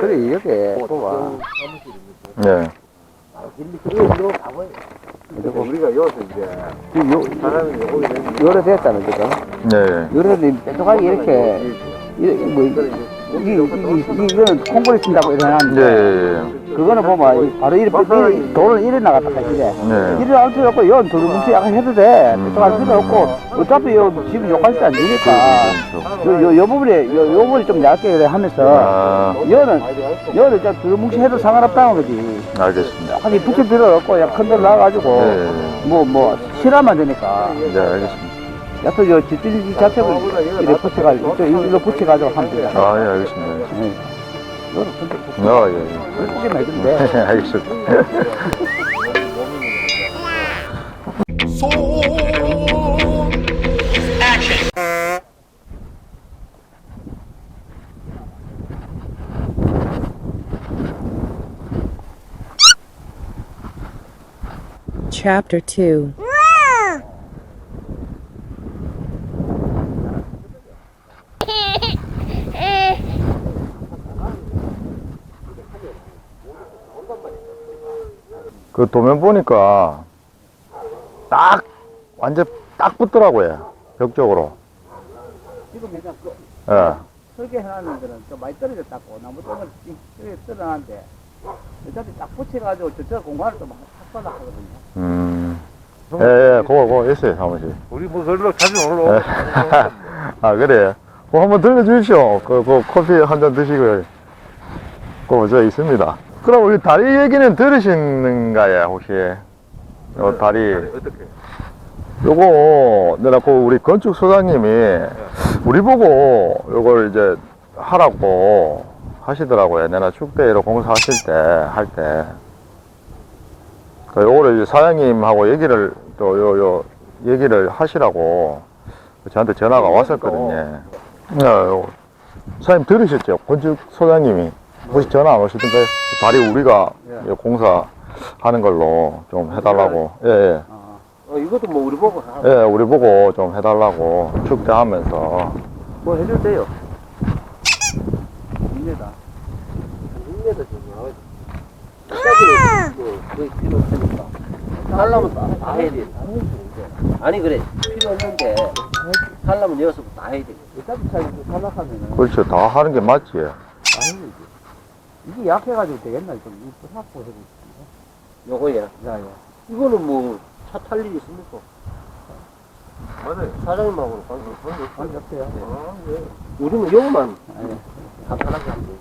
그래 이렇게 뽑아. 네. 그리고 우리가 여기서 이제 요 사람이 오게 요래 됐잖아 지금. 네. 요래를 뾰족하게 이렇게 이- 뭐 이- 이- 이- 이거는 콩고리 쓴다고 일어나는데 네. 그거는 보면 이- 바로 이렇게 이- 돌을 이래 나갔다. 네. 이래 안 필요 없고 yon 두루뭉치 약간 해도 돼. 음. 뾰족할 필요 없고 어차피 요 집이 욕할 때안 되니까. 요, 요, 요 부분에 요, 요 부분이 좀 얇게 이래 하면서 아, 여는 여는 저 두루뭉치 해도 상관없다는 거지. 알겠습니다. 하기 붙일 필요 없고 약큰 돌 나가지고 네. 뭐 뭐 실하면 되니까. 네, 알겠습니다. 옆에 저 뒷뜰 자체를 이렇게 붙여가지고 저 일로 붙여가지고 하면 되잖아. 아, 예, 알겠습니다. 네. 이거는 근데 아, 예, 예. 예쁘게 해준대. 알겠습니다. Chapter 2 그 도면 보니까 딱 완전 딱 붙더라고요. 벽 쪽으로. 지금 그냥 그 예. 설계해놨는 데는 좀 많이 떨어졌다고 나무 똥을 이렇게 떨어놨는데 어차피 딱 붙여가지고 저쪽 공간을 좀 확보하려 하거든요. 음. 예, 예, 그거, 그거 있어요, 사무실. 우리 뭐 그걸로 자주 놀러 예. 아, 그래. 그거 한번 들려주십시오. 그, 그 커피 한 잔 드시고요. 그거 저 있습니다. 그럼 우리 다리 얘기는 들으시는가요, 혹시? 요 다리. 어떻게? 요거 내가 그 우리 건축 소장님이 우리 보고 요걸 이제 하라고 하시더라고요. 내가 축대로 공사하실 때 할 때. 그 요거를 사장님하고 얘기를 또 요 요 얘기를 하시라고 저한테 전화가 왔었거든요. 야, 요, 사장님 들으셨죠? 건축 소장님이 혹시 전화 안 오시던가요? 다리 우리가 예. 요 공사 하는 걸로 좀 해달라고. 예, 예. 어. 어, 이것도 뭐 우리 보고 하고 예, 우리 보고 좀 해달라고 축제하면서 뭐 해줄 때요. 6m 정도 나와야 돼. 거의 필요 없으니까. 살려면 다, 다 해야 돼. 아니 그래 필요 없는데 살려면 여기서 다 해야 돼. 어차피 차이 탈락하면은 그렇죠 다 하는 게 맞지 아니지. 이게 약해가지고 되겠나 좀 이거 확보 해보고 요거야. 야야. 이거는 뭐 차 탈 일이 있습니까? 맞아요. 사장님하고는 관계 관계 아니 없어요. 아, 네. 우리는 요거만 아니. 간단하게 하면 돼.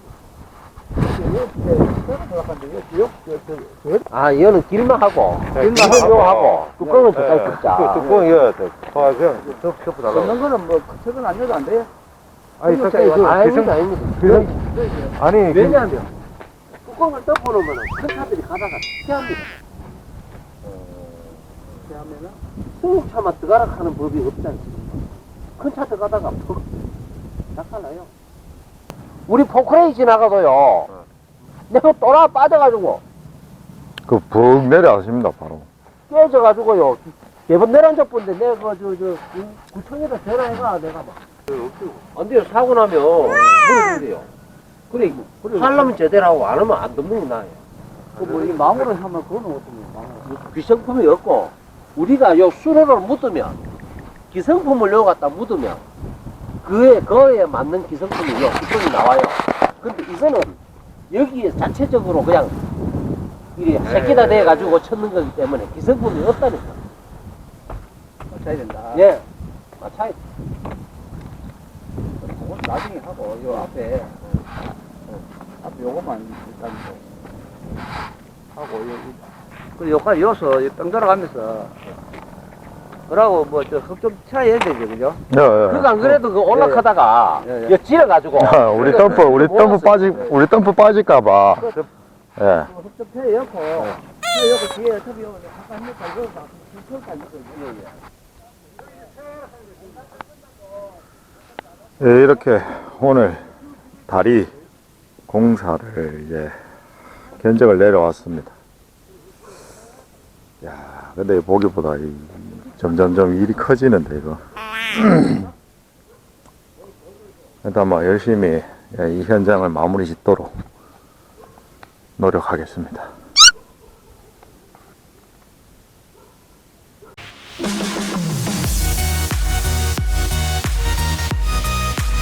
이거 아, 얘는 길만 하고, 길만 길만 하고, 하고, 뚜껑은 저까지 굽자. 뚜껑 이어야 돼 그냥 덮 걷는 거는 뭐 최근 안 줘도 안 돼요. 아니 그- 그, 아닙니다, 아닙니다. 아니 왜냐하면, 뚜껑을 덮어놓으면 큰 차들이 가다가 피합니다. 하면은 승용차만 들어가라 하는 법이 없지 않습니까? 큰 차 들어가다가 퍽, 낙하나요? 우리 포크레인 지나가도요, 내가 또라 빠져가지고, 그북 내려가십니다 바로 깨져가지고요, 매번 내려앉았본데 내가 그, 저, 저, 구청에다 전화해가, 내가 막. 안 돼요, 사고 나면, 물어줘야 돼요. 그래, 하려면 제대로 하고, 안 하면 안 듣는 게 나아요. 그뭐 이 망으로 하면 그거는 어떻게 망으로. 기성품이 없고, 우리가 요 수로를 묻으면, 기성품을 요 갖다 묻으면, 그에, 그에 맞는 기성품이 요, 기성이 나와요. 근데 이거는, 여기에 자체적으로 그냥, 이리 새끼다 대가지고 쳤는 거기 때문에 기성품이 없다니까. 맞춰야 된다. 예. 마차이. 그건 나중에 하고 요 앞에 요것만 일단 뭐 하고 요 그리고 요까지 여서 땅 돌아가면서 그러고 뭐 저 흙좀 쳐야 되죠 그죠? 네, 네. 그거 안 그래도 그 올라가다가, 예, 예. 여 찔러가지고. 우리 덤프 우리 덤프 빠지 우리 덤프 빠질까봐 예 흙좀 펴 엮고 뒤에 어차피 요 아까 한번 이거 다 흙까지 이거 예, 이렇게 오늘 다리 공사를 이제 견적을 내려왔습니다. 야, 근데 보기보다 이, 점점점 일이 커지는데 이거. 일단 뭐 열심히 예, 이 현장을 마무리 짓도록 노력하겠습니다.